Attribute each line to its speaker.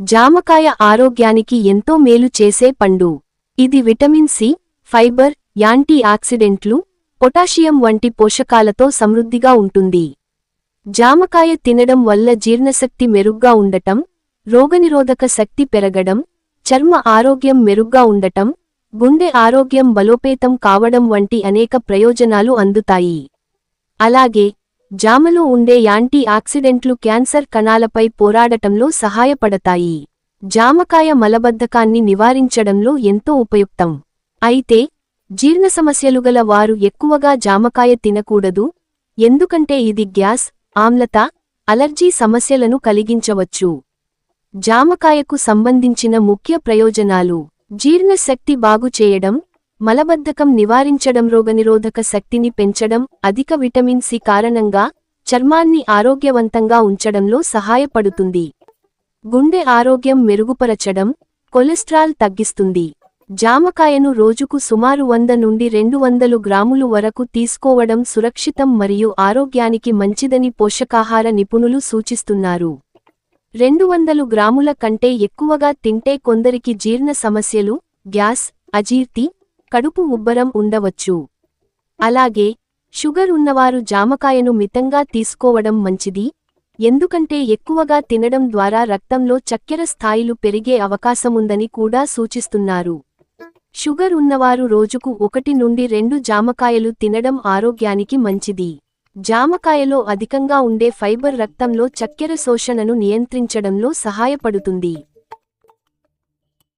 Speaker 1: జామకాయ ఆరోగ్యానికి ఎంతో మేలు చేసే పండు. ఇది విటమిన్ సి ఫైబర్ యాంటీ ఆక్సిడెంట్లు పొటాషియం వంటి పోషకాలతో సమృద్ధిగా ఉంటుంది. జామకాయ తినడం వల్ల జీర్ణశక్తి మెరుగ్గా ఉండటం రోగనిరోధక శక్తి పెరగడం చర్మ ఆరోగ్యం మెరుగ్గా ఉండటం గుండె ఆరోగ్యం బలోపేతం కావడం వంటి అనేక ప్రయోజనాలు అందుతాయి. అలాగే జామలో ఉండే యాంటీ ఆక్సిడెంట్లు క్యాన్సర్ కణాలపై పోరాడటంలో సహాయపడతాయి. జామకాయ మలబద్ధకాన్ని నివారించడంలో ఎంతో ఉపయుక్తం. అయితే జీర్ణ సమస్యలు గల వారు ఎక్కువగా జామకాయ తినకూడదు ఎందుకంటే ఇది గ్యాస్ ఆమ్లత అలర్జీ సమస్యలను కలిగించవచ్చు. జామకాయకు సంబంధించిన ముఖ్య ప్రయోజనాలు. జీర్ణశక్తి బాగుచేయడం మలబద్ధకం నివారించడం రోగనిరోధక శక్తిని పెంచడం అధిక విటమిన్ సి కారణంగా చర్మాన్ని ఆరోగ్యవంతంగా ఉంచడంలో సహాయపడుతుంది. గుండె ఆరోగ్యం మెరుగుపరచడం కొలెస్ట్రాల్ తగ్గిస్తుంది. జామకాయను రోజుకు సుమారు వంద నుండి రెండు వందలు గ్రాములు వరకు తీసుకోవడం సురక్షితం మరియు ఆరోగ్యానికి మంచిదని పోషకాహార నిపుణులు సూచిస్తున్నారు. రెండు వందలు గ్రాముల కంటే ఎక్కువగా తింటే కొందరికి జీర్ణ సమస్యలు గ్యాస్ అజీర్తి కడుపు ఉబ్బరం ఉండవచ్చు. అలాగే షుగర్ ఉన్నవారు జామకాయను మితంగా తీసుకోవడం మంచిది. ఎందుకంటే ఎక్కువగా తినడం ద్వారా రక్తంలో చక్కెర స్థాయిలు పెరిగే అవకాశముందని కూడా సూచిస్తున్నారు. షుగర్ ఉన్నవారు రోజుకు ఒకటి నుండి రెండు జామకాయలు తినడం ఆరోగ్యానికి మంచిది. జామకాయలో అధికంగా ఉండే ఫైబర్ రక్తంలో చక్కెర శోషణను నియంత్రించడంలో సహాయపడుతుంది.